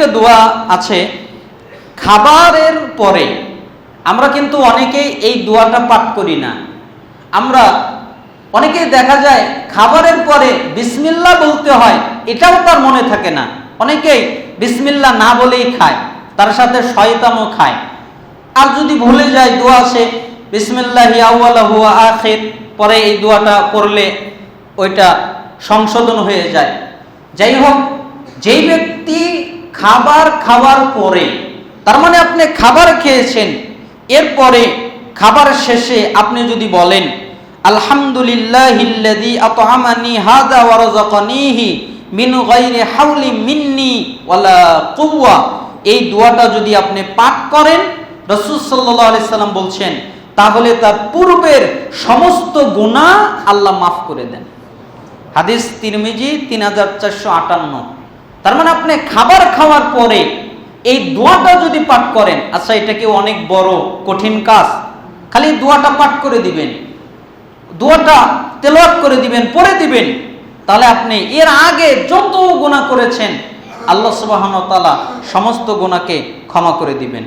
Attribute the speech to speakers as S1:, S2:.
S1: আরেকটা দোয়া আছে, খাবারের পরে আমরা কিন্তু অনেকেই এই দোয়াটা পাঠ করি না। আমরা অনেকেই দেখা যায় খাবারের পরে বিসমিল্লা বলতে হয়, এটাও তার মনে থাকে না। অনেকেই বিসমিল্লা না বলেই খায়, তার সাথে শয়তানও খায়। আর যদি ভুলে যায় দোয়া আছে বিসমিল্লাহি আউয়ালাহু ওয়া আখির, পরে এই দোয়াটা করলে ওইটা সংশোধন হয়ে যায়। যাই হোক, যেই ব্যক্তি খাবার খাওয়ার পরে, তার মানে আপনি খাবার খেয়েছেন, এরপরে খাবার শেষে আপনি যদি বলেন আলহামদুলিল্লাহিল্লাযী আত'আমানি হাযা ওয়া রাযাকানিহি মিন গায়রি হাওলি মিন্নি ওয়ালা কুওয়া। এই দোয়াটা যদি আপনি পাঠ করেন, রাসূল সাল্লাল্লাহু বলছেন, তাহলে তার পূর্বের সমস্ত গুনাহ আল্লাহ মাফ করে দেন। হাদিস তিরমিজি তিন হাজার চারশো আটান্ন। তার মানে আপনি খাবার খাওয়ার পরে এই দোয়াটা যদি পাঠ করেন আচ্ছা এটা কি অনেক বড় কঠিন কাজ? খালি দোয়াটা পাঠ করে দিবেন, দোয়াটা তেলাওয়াত করে দিবেন পরে দিবেন, তাহলে আপনি এর আগে যত গোনা করেছেন, আল্লাহ সুবাহ সমস্ত গোনাকে ক্ষমা করে দিবেন।